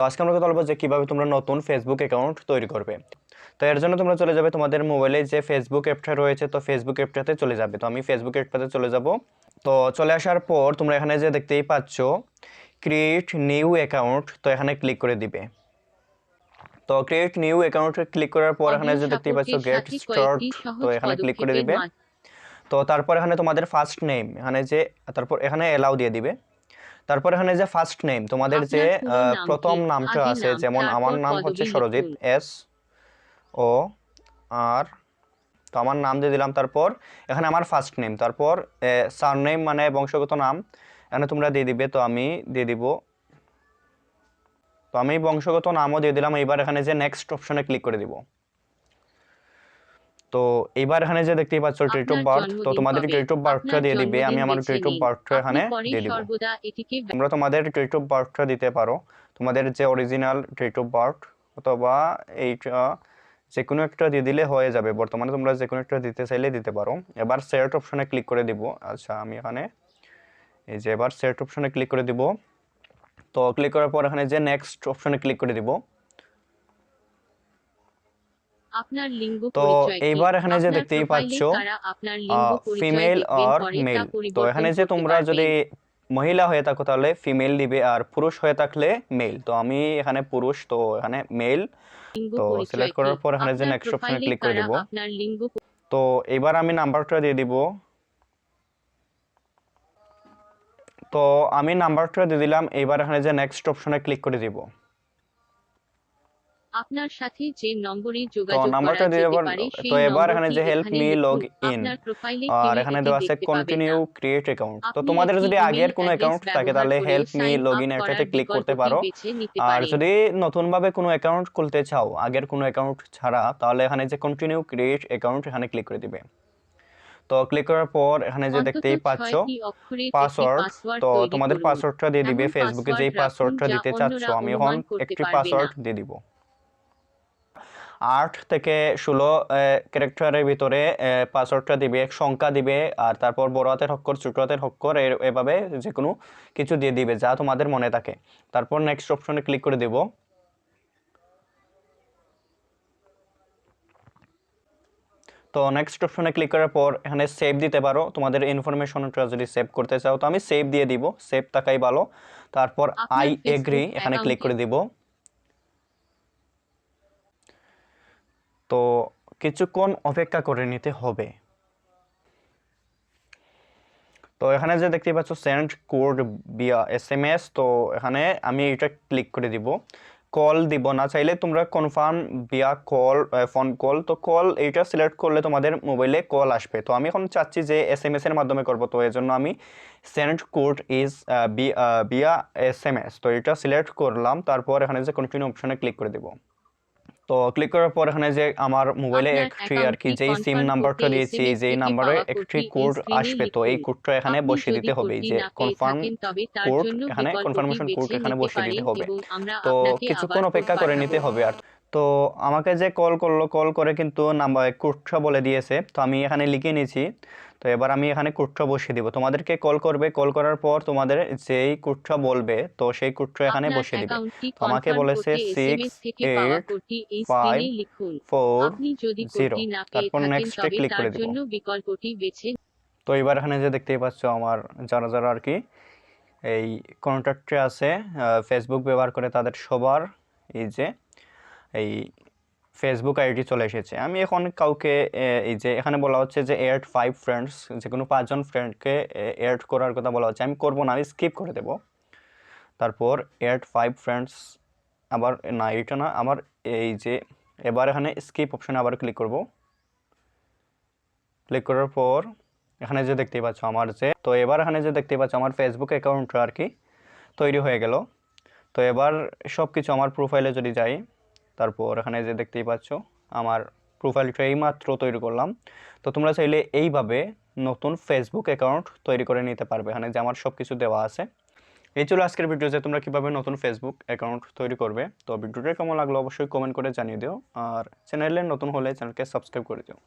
তো আজকে আমরা কথা বলব যে কীভাবে তোমরা নতুন ফেসবুক অ্যাকাউন্ট তৈরি করবে। তো এর জন্য তোমরা চলে যাবে তোমাদের মোবাইলে যে ফেসবুক অ্যাপটা রয়েছে তো ফেসবুক অ্যাপটাতে চলে যাবে। তো আমি ফেসবুক অ্যাপটাতে চলে যাব। তো চলে আসার পর তোমরা এখানে যে দেখতেই পাচ্ছ ক্রিয়েট নিউ অ্যাকাউন্ট তো এখানে ক্লিক করে দিবে। তো ক্রিয়েট নিউ অ্যাকাউন্টে ক্লিক করার পর এখানে যে দেখতেই পাচ্ছ গেট স্টার্ট তো এখানে ক্লিক করে দিবে। তো তারপর এখানে তোমাদের ফার্স্ট নেম এখানে যে তারপর এখানে এলাও দিয়ে দিবে। তারপর এখানে যে ফার্স্ট নেম তোমাদের যে প্রথম নামটা আছে যেমন আমার নাম হচ্ছে সরজিৎ এস ও আর তো আমার নাম দিয়ে দিলাম তারপর এখানে আমার ফার্স্ট নেম তারপর সার নেম মানে বংশগত নাম এখানে তোমরা দিয়ে দিবে তো আমি দিয়ে দিব। তো আমি বংশগত নামও দিয়ে দিলাম এইবার এখানে যে নেক্সট অপশনে ক্লিক করে দিব। তো এইবার এখানে যে দেখতেই পাচ্ছ ডেট অফ বার্থ তো তোমাদের? ডেট অফ বার্থটা দিয়ে দিবে। আমি আমার ডেট অফ বার্থটা এখানে দিয়ে দিব। তোমরা তোমাদের ডেট অফ বার্থটা দিতে পারো। তোমাদের যে অরিজিনাল ডেট অফ বার্থ অথবা এইটা যে কোনো একটা দিয়ে দিলে হয়ে যাবে। বর্তমানে তোমরা যে কোনো একটা দিতে চাইলে দিতে পারো। এবার সেট অপশনে ক্লিক করে দিব। আচ্ছা আমি এখানে এই যে এবার সেট অপশনে ক্লিক করে দিব। তো ক্লিক করার পর এখানে যে নেক্সট অপশনে ক্লিক করে দিব। আপনার লিঙ্গ তো এইবার এখানে যে দেখতেই পাচ্ছ, ফিমেল আর মেল তো এখানে যে তোমরা যদি মহিলা হয়ে থাকো তাহলে ফিমেল দিবে আর পুরুষ হয়ে থাকলে মেল তো আমি এখানে পুরুষ তো এখানে মেল তো কি? করার পর এখানে যে next option এ করে দিব। তো এবার আমি নাম্বারটা দিয়ে দিব। তো আমি নাম্বারটা দিয়ে দিলাম এবার এখানে যে নেক্সট অপশনে ক্লিক করে দিব। আপনার সাথে যে নম্বরে যোগাযোগ নাম্বারটা করা দিয়ে এবার তো এবার এখানে যে হেল্প মি লগ ইন আর এখানে দেওয়া আছে কন্টিনিউ ক্রিয়েট অ্যাকাউন্ট তো তোমাদের যদি আগের কোনো অ্যাকাউন্ট থাকে তাহলে হেল্প মি লগ ইন এটাতে ক্লিক করতে পারো। আর। যদি নতুনভাবে কোনো অ্যাকাউন্ট খুলতে চাও আগের কোনো অ্যাকাউন্ট ছাড়া তাহলে এখানে যে কন্টিনিউ ক্রিয়েট অ্যাকাউন্ট এখানে ক্লিক করে দিবে। তো ক্লিক করার পর এখানে যে দেখতেই পাচ্ছ পাসওয়ার্ড তো তোমাদের পাসওয়ার্ডটা দিয়ে দিবে। ফেসবুকে যেই পাসওয়ার্ডটা দিতে চাচ্ছ আমি এখন একটি পাসওয়ার্ড দিয়ে দিব। আট থেকে ষোলো ক্যারেক্টারের ভিতরে পাসওয়ার্ডটা দিবে এক সংখ্যা দিবে আর তারপর বড় হাতের অক্ষর ছোট হাতের এর- এভাবে যে কোনো কিছু দিয়ে দিবে যা তোমাদের মনে থাকে। তারপর নেক্সট অপশনে ক্লিক করে দিব। তো নেক্সট অপশনে ক্লিক করার পর এখানে সেভ দিতে পারো। তোমাদের ইনফরমেশনটা যদি সেভ করতে চাও তো আমি সেভ দিয়ে দিব। সেভ থাকাই ভালো। তারপর আই এগ্রি এখানে ক্লিক করে দিব। তো কিছুক্ষণ অপেক্ষা করে নিতে হবে। তো এখানে যে দেখতে পাচ্ছ send code via S M S তো এখানে আমি এটা ক্লিক করে দিব। কল দিব না, চাইলে তোমরা confirm via call phone call তো কল এইটা সিলেক্ট করলে তোমাদের মোবাইলে কল আসবে। তো আমি এখন চাচ্ছি যে এস এম এসের মাধ্যমে করব, তো এর জন্য আমি send code is via S M S তো এটা সিলেক্ট করলাম, তারপর এখানে যে কন্টিনিউ অপশনে ক্লিক করে দিব। তো ক্লিক করার পর এখানে যে আমার মোবাইলে একটি আর কি যেই সিম নাম্বারটা দিয়েছি যেই নাম্বারে একটি কোড আসবে তো এই কোডটা এখানে বসিয়ে দিতে হবে এই যে কনফার্ম কোড এখানে কনফার্মেশন কোড এখানে বসিয়ে দিতে হবে। তো কিছুক্ষণ অপেক্ষা করে নিতে হবে আর। তো আমাকে যে কল করল কল করে কিন্তু নাম্বার কোডটা বলে দিয়েছে তো আমি এখানে লিখে নিয়েছি। তো এবার আমি এখানে কোডটা বসিয়ে দিব। তোমাদেরকে কল করবে কল করার পর তোমাদের যেই কোডটা বলবে তো সেই কোডটা এখানে বসিয়ে দিবে। আমাকে বলেছে করতে six, SMS থেকে পাওয়া eight, কোডটি এই five, স্ক্রিনে লিখুন ফোর পেয়ে তারপর তবে click করে দিব। তো এবার এখানে যে দেখতেই পাচ্ছ আমার যারা যারা আর কি এই কন্ট্যাক্টে আছে ফেসবুক ব্যবহার করে তাদের সবার এই যে এই ফেসবুক আইডি চলে এসেছে। আমি এখন কাউকে এই যে এখানে বলা হচ্ছে যে এড ফাইভ ফ্রেন্ডস যে কোনো পাঁচজন ফ্রেন্ডকে এড করার কথা বলা হচ্ছে। আমি করব না, আমি স্কিপ করে দেব। তারপর এড ফাইভ ফ্রেন্ডস আবার না এটা না আমার এই যে এবার এখানে স্কিপ অপশনে আবার ক্লিক করব। ক্লিক করার পর এখানে যে দেখতেই পাচ্ছ আমার যে, তো এবার এখানে যে দেখতেই পাচ্ছ আমার ফেসবুক অ্যাকাউন্টটা আর কি তৈরি হয়ে গেল। তো এবার সব কিছু আমার প্রোফাইলে যদি যাই তারপর এখানে যে দেখতেই পাচ্ছ, আমার প্রোফাইলটা এইমাত্র তৈরি করলাম। তো তোমরা চাইলে এইভাবে নতুন ফেসবুক অ্যাকাউন্ট তৈরি করে নিতে পারবে। এখানে যে আমার সব কিছু দেওয়া আছে। এই ছিল আজকের ভিডিও যে তোমরা কীভাবে নতুন ফেসবুক অ্যাকাউন্ট তৈরি করবে। তো ভিডিওটা কেমন লাগল অবশ্যই কমেন্ট করে জানিয়ে দিও। আর চ্যানেলে নতুন হলে চ্যানেলকে সাবস্ক্রাইব করে দিও।